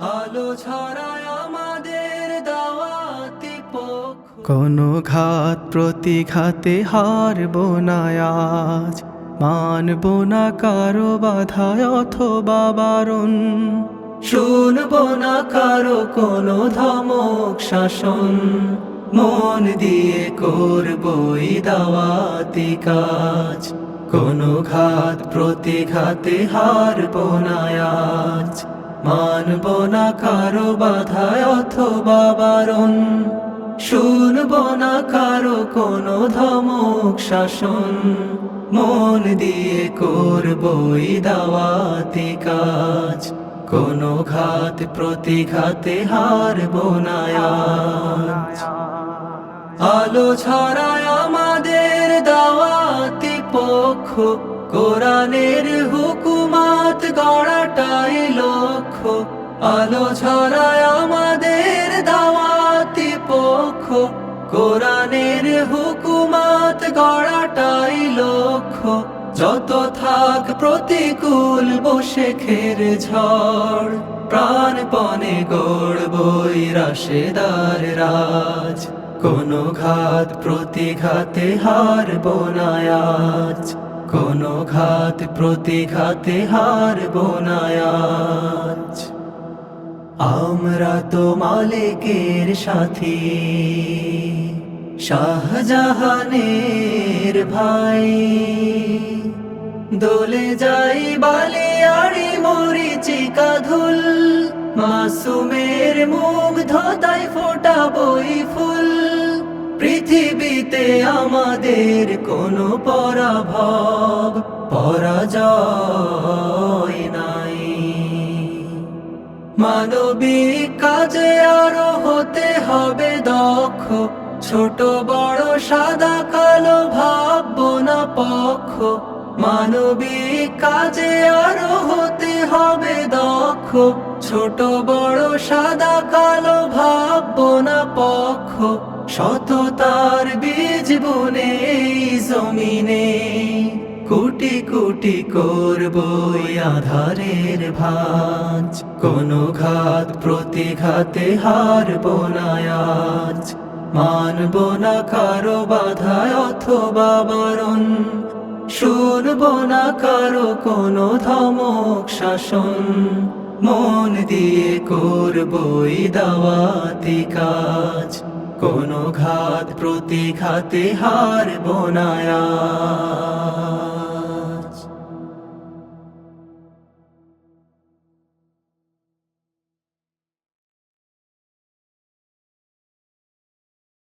আলো ছড়ায় আমাদের দাওয়াতি পক্ষ। কোনো ঘাত প্রতিঘাতে হারব না আজ। মানব না কারও বাধায় অথবা বারণ। শুনব না কারও কোনো ধমক শাসন। মন দিয়ে করবই দাওয়াতি কাজ। কোনো ঘাত প্রতিঘাতে হারব না আজ। মানব না কারও বাধায় অথবা বারণ। শুনব না কারও কোনো ধমক, শাসন। মন দিয়ে করবই দাওয়াতি কাজ। কোনো ঘাত প্রতিঘাতে হারব না আলো ছড়ায় আমাদের দাওয়াতি পক্ষ। কোরআনের হুকুমাত গড়াটাই লক্ষ্য আলো ছড়ায় আমাদের দাওয়াতি পক্ষ। কোরআনের হুকুমাত গড়াটাই লক্ষ্য। যত থাক প্রতিকূল বসে খের ঝড়। প্রাণপণে গড়বই রাশেদার রাজ। কোনো ঘাত প্রতিঘাতে হার না আজ। কোনো ঘাত প্রতিঘাতে হারব না আমরা তো মালিকের সাথী। শাহজাহানের ভাই। দোলে যাই বালিয়াড়ি মরিচিকা ধুল মাসুমের মুগ্ধতায় ফোটাবই ফুল। পৃথিবীতে আমাদের কোনো পরাভব পরাজয় নাই। মানবিক কাজে আরও হতে হবে দক্ষ, ছোট, বড়, সাদা, কালো ভাববো না পক্ষ মানবিক কাজে আরও হতে হবে দক্ষ ছোট বড় সাদা কালো ভাববো না পক্ষ, সততার বীজ বুনে জমিনে। কোটি কোটি করবই আধারের ভাঁজ, কোনো ঘাত প্রতিঘাতে হারব না আজ। মানব না কারও বাধায় অথবা বরণ, শুনব না কারও কোনো ধমক শাসন। মন দিয়ে করবই দাওয়াতি কাজ কোনো ঘাত প্রতিঘাতে হারব না।